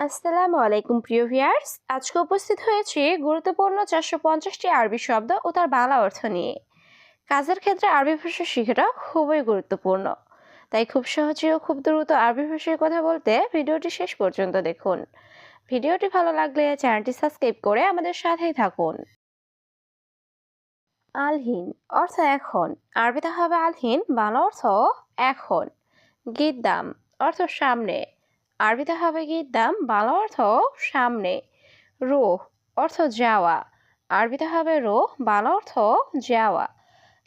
আসসালামু আলাইকুম, প্রিয় ভিয়ার্স আজকে উপস্থিত হয়েছি গুরুত্বপূর্ণ চারশো পঞ্চাশটি আরবি শব্দ ও তার বাংলা অর্থ নিয়ে। কাজের ক্ষেত্রে আরবি ভাষা শেখাটা খুবই গুরুত্বপূর্ণ। তাই খুব সহজে ও খুব দ্রুত আরবি ভাষায় কথা বলতে ভিডিওটি শেষ পর্যন্ত দেখুন। ভিডিওটি ভালো লাগলে চ্যানেলটি সাবস্ক্রাইব করে আমাদের সাথেই থাকুন। আলহিন অর্থ এখন। আরবিতে হবে আলহিন, বাংলা অর্থ এখন। গিদ্দাম অর্থ সামনে। আরবিতে হবে কি? দাম, বাংলা অর্থ সামনে। রোহ, অর্থ যাওয়া। আরবিতে হবে রোহ, বাংলা অর্থ যাওয়া।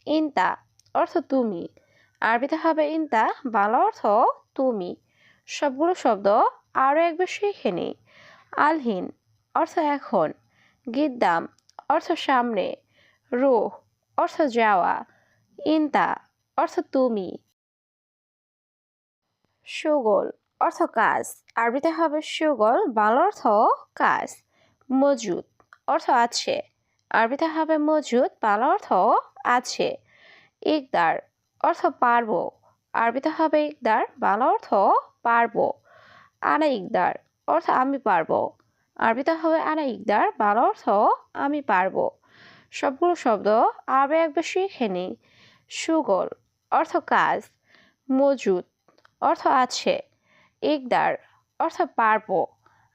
ইন্তা, অর্থ তুমি। আরবিতে হবে ইন্তা, বাংলা অর্থ তুমি। সবগুলো শব্দ আরও একবার শিখে নিই আলহিন, অর্থ এখন। গিদ্দাম, অর্থ সামনে। রোহ, অর্থ যাওয়া। ইন্তা, অর্থ তুমি। সুগোল অর্থ কাজ। আরবিতে হবে সুগল বাংলা অর্থ কাজ। মজুদ, অর্থ আছে। আরবিতে হবে মজুদ বাংলা অর্থ আছে। ইকদার, অর্থ পারব। আরবিতে হবে ইকদার বাংলা অর্থ পারব। আনা ইকদার, অর্থ আমি পারব। আরবিতে হবে আনা ইকদার বাংলা অর্থ আমি পারব। সবগুলো শব্দ আরও একবার শিখে নিই সুগল, অর্থ কাজ। মজুদ, অর্থ আছে। ইকদার অর্থ পারব।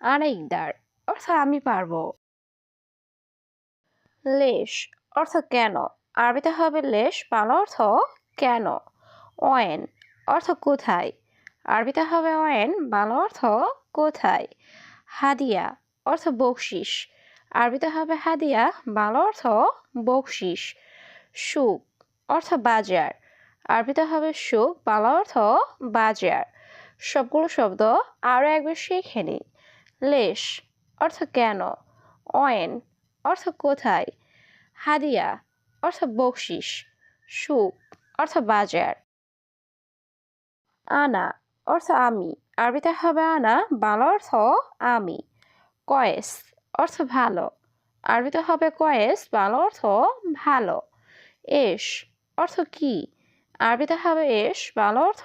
আনা ইকদার অর্থ আমি পারব। লেশ অর্থ কেন? আরবিতে হবে লেশ বাংলা অর্থ কেন? অয়েন, অর্থ কোথায়? আরবিতে হবে অয়েন, বাংলা অর্থ কোথায়? হাদিয়া, অর্থ বকশিস। আরবিতে হবে হাদিয়া, বাংলা অর্থ বকশিস। সুখ, অর্থ বাজার। আরবিতে হবে সুখ, বাংলা অর্থ বাজার। সবগুলো শব্দ আরও একবার শিখে নিই। লেশ অর্থ কেন? অয়েন অর্থ কোথায়? হাদিয়া অর্থ বকশিস। সুখ অর্থ বাজার। আনা অর্থ আমি। আরবিতে হবে আনা, বাংলা অর্থ আমি। কয়েস অর্থ ভালো। আরবিতে হবে কয়েস, বাংলা অর্থ ভালো। এস অর্থ কি? আরবিতে হবে এস, বাংলা অর্থ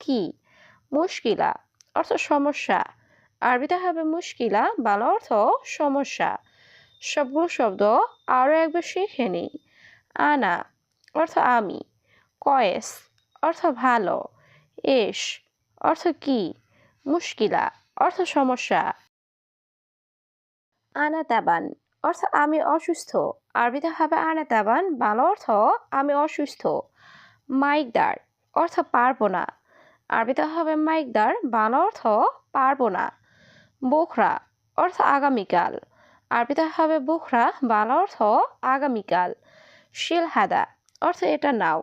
কি? মুশকিলা অর্থ সমস্যা। আরবিতে হবে মুশকিলা, বাংলা অর্থ সমস্যা। সবগুলো শব্দ আরও একবার শিখে নিই। আনা অর্থ আমি। কয়েস অর্থ ভালো। এস অর্থ কি? মুশকিলা অর্থ সমস্যা। আনা তাবান অর্থ আমি অসুস্থ। আরবিতে হবে আনা তাবান বাংলা অর্থ আমি অসুস্থ। মাইকদার অর্থ পারব না। আরবিতে হবে মাইকদার বান অর্থ পারব না। বোখরা অর্থ আগামীকাল। আরবিতে হবে বুখরা বান অর্থ আগামীকাল। শিলহাদা অর্থ এটা নাও।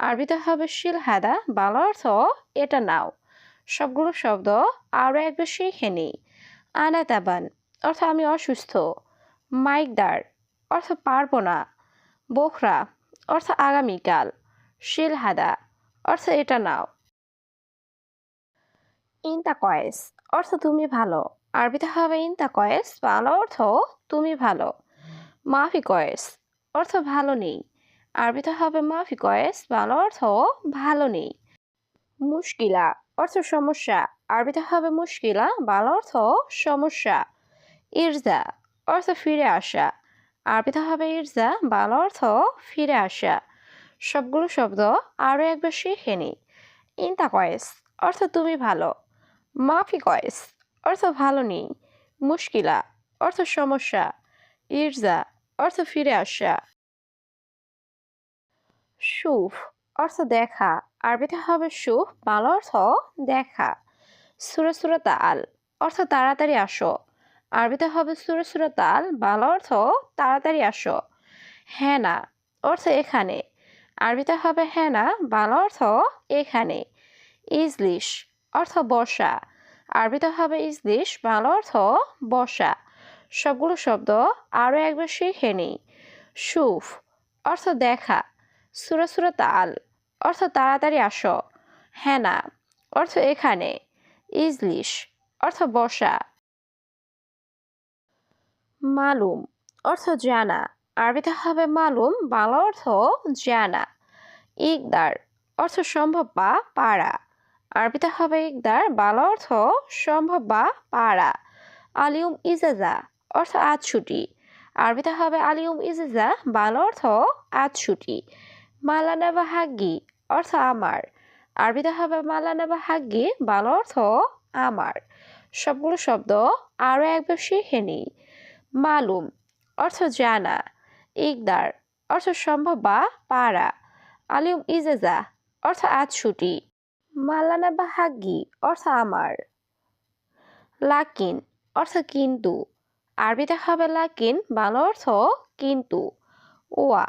আরবিতে হবে শিলহাদা, বাংলা অর্থ এটা নাও। সবগুলো শব্দ আরও একবার শিখে নিই। আনাতাবান অর্থ আমি অসুস্থ। মাইকদার অর্থ পারব না। বোখরা অর্থ আগামীকাল। শিলহাদা অর্থ এটা নাও। ইন্তা কয়েস অর্থ তুমি ভালো। আরবিতে হবে ইন্তা কয়েস বাংলা অর্থ তুমি ভালো। মাফি কয়েস অর্থ ভালো নেই। আরবিতে হবে মাফি কয়েস বাংলা অর্থ ভালো নেই। মুশকিলা অর্থ সমস্যা। আরবিতে হবে মুশকিলা বাংলা অর্থ সমস্যা। ইরজা অর্থ ফিরে আসা। আরবিতে হবে ইরজা বাংলা অর্থ ফিরে আসা। সবগুলো শব্দ আরও একবার শিখে নিই ইন্তা কয়েস অর্থ তুমি ভালো। মাফি কয়েস অর্থ ভালো নেই, মুশকিলা, অর্থ সমস্যা, ইরজা, অর্থ ফিরে আসা। সুফ, অর্থ দেখা আরবিতে হবে সুফ বাংলা অর্থ দেখা। সুরে সুরে তাল, অর্থ তাড়াতাড়ি আসো আরবিতে হবে সুরে সুরে তাল অর্থ তাড়াতাড়ি আসো। হেনা, অর্থ এখানে আরবিতে হবে হেনা বাংলা অর্থ এখানে। ইজলিশ অর্থ বসা আরবিতে হবে ইজলিশ বাংলা অর্থ বসা সবগুলো শব্দ আরও একবার শিখে নিই সুফ, অর্থ দেখা। সুরা সুরা তাল, অর্থ তাড়াতাড়ি আসো। হেনা, অর্থ এখানে। ইজলিশ, অর্থ বসা মালুম, অর্থ জানা। আরবিতে হবে মালুম, বাংলা অর্থ জানা। ইকদার, অর্থ সম্ভব বা পারা। আরবিতে হবে ইকদার বাল অর্থ সম্ভব বা পারা। আলিউম ইজাজা, অর্থ আজ ছুটি আরবিতে হবে আলিউম ইজাজা, বাল অর্থ আজ ছুটি মালানা বা হাগ্গি অর্থ আমার। আরবিতে হবে মালানা বা হাগ্গি বাংলা অর্থ আমার। সবগুলো শব্দ আরও একবার শিখে নিই। মালুম, অর্থ জানা। ইকদার, অর্থ সম্ভব বা পারা। আলিউম ইজেজা, অর্থ আজ ছুটি মালানা বা হাগ্গি অর্থ আমার। লাকিন, অর্থ কিন্তু। আরবিতে হবে লাকিন, বাংলা অর্থ কিন্তু। ওয়া,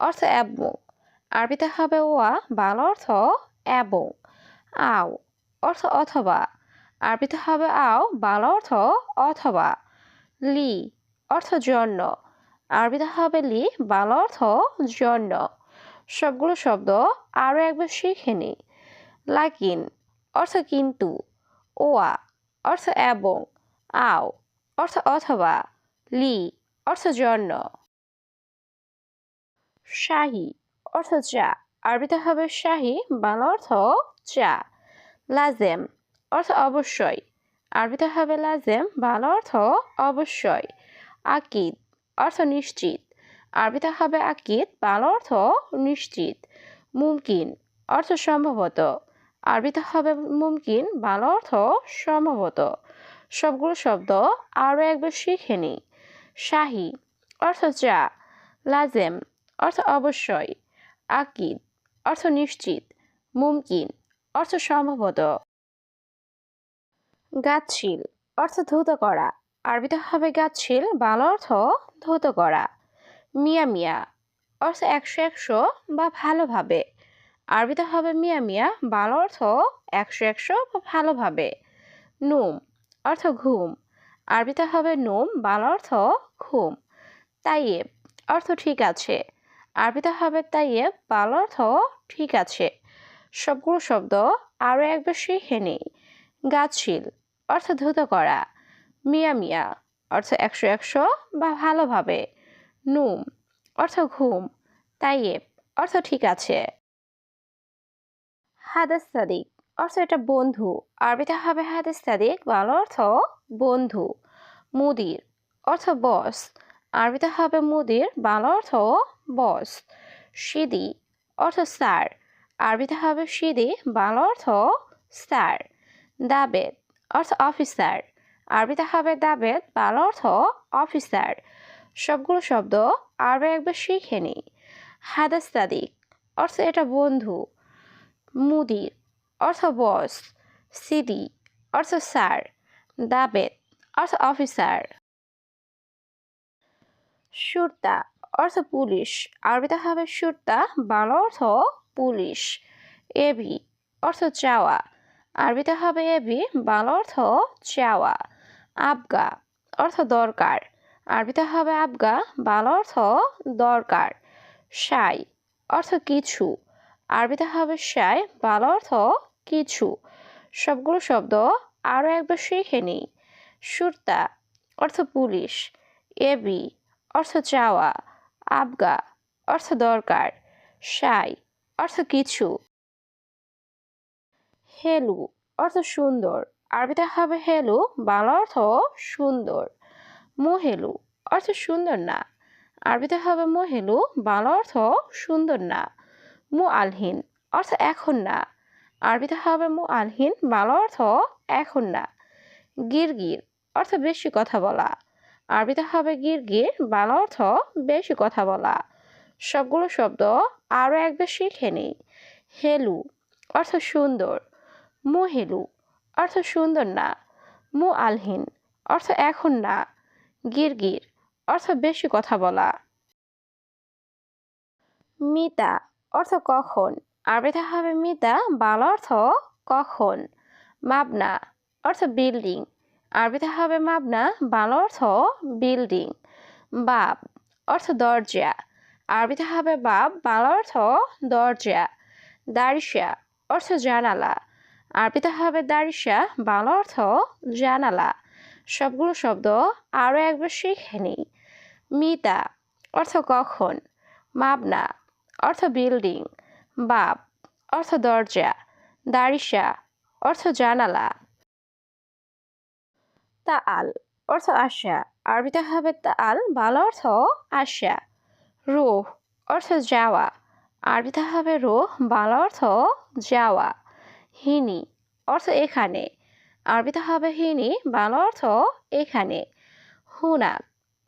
অর্থ এবং। আরবিতে হবে ওয়া, বাংলা অর্থ এবং। আও, অর্থ অথবা। আরবিতে হবে আও, বাংলা অর্থ অথবা। লি, অর্থ জন্য। আরবিতে হবে লি, বাংলা অর্থ জন্য। সবগুলো শব্দ আরও একবার শিখে নি। লাকিন অর্থ কিন্তু, ওয়া, অর্থ এবং, আও, অর্থ অথবা, লি, অর্থ জন্য। শাহি, অর্থ চা, আরবিতে হবে শাহি, বাংলা অর্থ চা। লাজেম, অর্থ অবশ্যই, আরবিতে হবে লাজেম, বাংলা অর্থ অবশ্যই। আকিদ, অর্থ নিশ্চিত, আরবিতে হবে আকিদ, বাংলা অর্থ নিশ্চিত। মুমকিন, অর্থ সম্ভবত। আরবিতে হবে মুমকিন, বাংলা অর্থ সম্ভবত। সবগুলো শব্দ আরও একবার শিখে নি শাহি, অর্থ চা। লাজেম, অর্থ অবশ্যই। আকিদ, অর্থ নিশ্চিত। মুমকিন, অর্থ সম্ভবত। গাছশীল অর্থ ধৌত করা। আরবিতে হবে গাছশীল বাংলা অর্থ ধৌত করা। মিয়া মিয়া, অর্থ একশো একশো বা ভালোভাবে। আরবিতে হবে মিয়া মিয়া, বাংলা অর্থ একশো একশো বা ভালোভাবে। নুম, অর্থ ঘুম। আরবিতে হবে নুম, বাংলা অর্থ ঘুম। তাইয়েব, অর্থ ঠিক আছে। আরবিতে হবে তাইয়েব, বাংলা অর্থ ঠিক আছে। সবগুলো শব্দ আরও একবার শিখে নেই গাছিল, অর্থ ধুত করা। মিয়া মিয়া, অর্থ একশো একশো বা ভালোভাবে। নুম, অর্থ ঘুম। তাইয়েব, অর্থ ঠিক আছে। হাদাস সাদিক, অর্থ এটা বন্ধু। আরবিতে হবে হাদাস সাদিক, বাংলা অর্থ বন্ধু। মুদির, অর্থ বস আরবিতে হবে মুদির, বাংলা অর্থ বস সিদি, অর্থ স্যার আরবিতে হবে সিদি, বাংলা অর্থ স্যার দাবেদ, অর্থ অফিসার আরবিতে হবে দাবেদ, বাংলা অর্থ অফিসার সবগুলো শব্দ আরও একবার শিখে নিই হাদাস সাদিক, অর্থ এটা বন্ধু। মুদির অর্থ বস, সিডি, অর্থ স্যার, দাবেদ, অর্থ অফিসার। সুরতা, অর্থ পুলিশ আরবিতে হবে সুরতা, বাংলা অর্থ পুলিশ। এবি, অর্থ চাওয়া আরবিতে হবে এবি, বাংলা অর্থ চাওয়া। আবগা, অর্থ দরকার আরবিতে হবে আবগা, বাংলা অর্থ দরকার। সাই, অর্থ কিছু। আরবিতে হবে সাই, বাংলা অর্থ কিছু। সবগুলো শব্দ আরও একবার শিখে নিই। সুরতা, অর্থ পুলিশ। এবি অর্থ চাওয়া। আবগা, অর্থ দরকার। সাই, অর্থ কিছু। হেলু, অর্থ সুন্দর। আরবিতে হবে হেলু, বাংলা অর্থ সুন্দর। মোহেলু, অর্থ সুন্দর না। আরবিতে হবে মোহেলু, বাংলা অর্থ সুন্দর না। মু আলহীন অর্থ এখন না। আরবিতে হবে মু আলহীন বাংলা অর্থ এখন না। গিরগির, অর্থ বেশি কথা বলা। আরবিতে হবে গিরগির, বাংলা অর্থ বেশি কথা বলা। সবগুলো শব্দ আরও একবার শিখে নিই। হেলু, অর্থ সুন্দর। মু হেলু অর্থ সুন্দর না। মু আলহীন অর্থ এখন না। গিরগির, অর্থ বেশি কথা বলা। মিতা অর্থ কখন? আরবিতে হবে মিতা, বাংলা অর্থ কখন? মাবনা অর্থ বিল্ডিং আরবিতে হবে মাবনা বাংলা অর্থ বিল্ডিং বাব অর্থ দরজা। আরবিতে হবে বাব বাংলা অর্থ দরজা। দারিসা অর্থ জানালা। আরবিতে হবে দারিসা বাংলা অর্থ জানালা। সবগুলো শব্দ আরও একবার শিখে নিই। মিতা, অর্থ কখন? মাবনা অর্থ বিল্ডিং বাপ অর্থ দরজা দারিসা অর্থ জানালা। তা আল অর্থ আসা আরবিতে হবে তাল বাংলা অর্থ আসা রুহ, অর্থ যাওয়া, আরবিতে হবে রুহ, বাংলা অর্থ যাওয়া। হিনি, অর্থ এখানে, আরবিতে হবে হিনি, বাংলা অর্থ এখানে। হুনাক,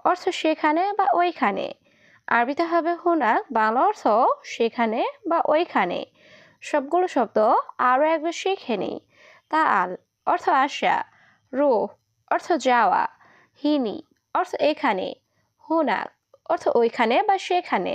অর্থ সেখানে বা ওইখানে। আরবিতে হবে হুনাক বাংলা অর্থ সেখানে বা ওইখানে। সবগুলো শব্দ আরও একবার শিখে নিই। তা আল অর্থ আসা। রো অর্থ যাওয়া। হিনি, অর্থ এখানে। হুনাক অর্থ ওইখানে বা সেখানে।